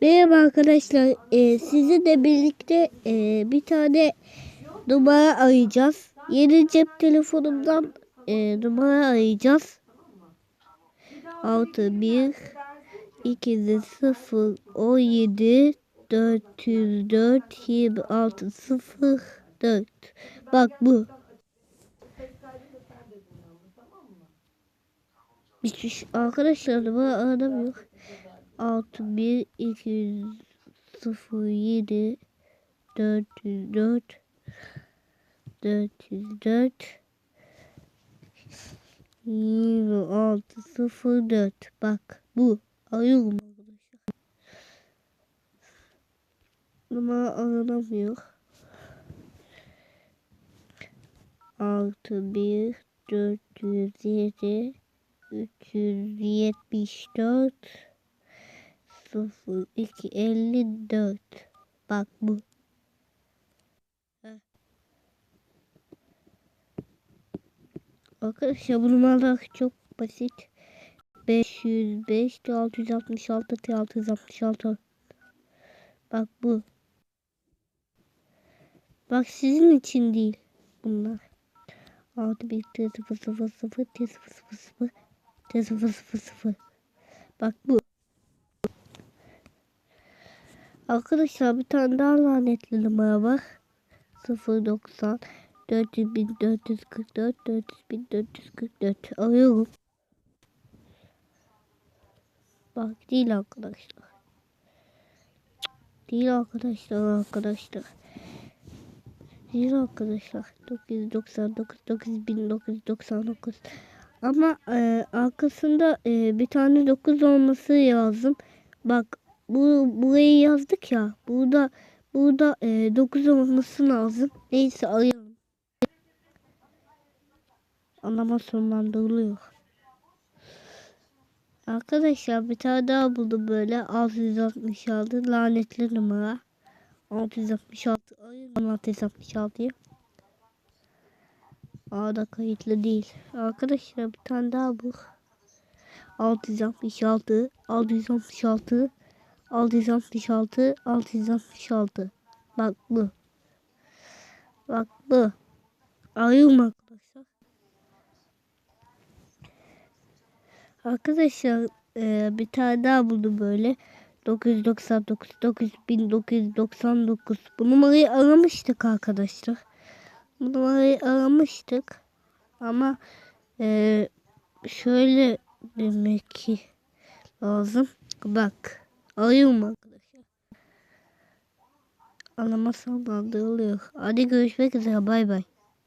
Merhaba arkadaşlar. Ee, sizinle birlikte e, bir tane numara arayacağız. Yeni cep telefonumdan e, numara arayacağız. 6 1 2 0 17 404 26 0 4 Bak bu. Hiç, arkadaşlar numara aranamıyor. 6 1 2 0 7 404 404 26 0 4 Bak bu. Arıyorum arkadaşlar. Numara aranamıyor. 6 1 407 374 0 2 54 Bak bu. Heh. Arkadaşlar bu numaralar çok basit. 505 666 666 Bak bu. Bak sizin için değil bunlar. 6 1 0 0 0 0 0 0 0 0 0 Bak bu. Arkadaşlar bir tane daha lanetli numara var. 090 400.444 400.444 arıyorum. Bak değil arkadaşlar. Değil arkadaşlar arkadaşlar. Değil arkadaşlar. 999 9999 ama e, arkasında e, bir tane 9 olması lazım. Bak bu burayı yazdık ya. Burada burada e, 9 olması lazım. Neyse arayalım. Anlama sonlandırılıyor. Arkadaşlar bir tane daha buldum böyle 666 lanetli numara. 666 arıyorum 666'yı. A'da kayıtlı değil. Arkadaşlar bir tane daha bu. 666 666 666 666 Bak bu. Bak bu. Arıyorum arkadaşlar. Arkadaşlar e, bir tane daha buldum böyle. 999 9999 Bu numarayı aramıştık arkadaşlar. Bu numarayı aramıştık. Ama e, şöyle demek ki lazım. Bak. Arıyorum arkadaşlar. Anlama sonlandırılıyor. Hadi görüşmek üzere. Bay bay.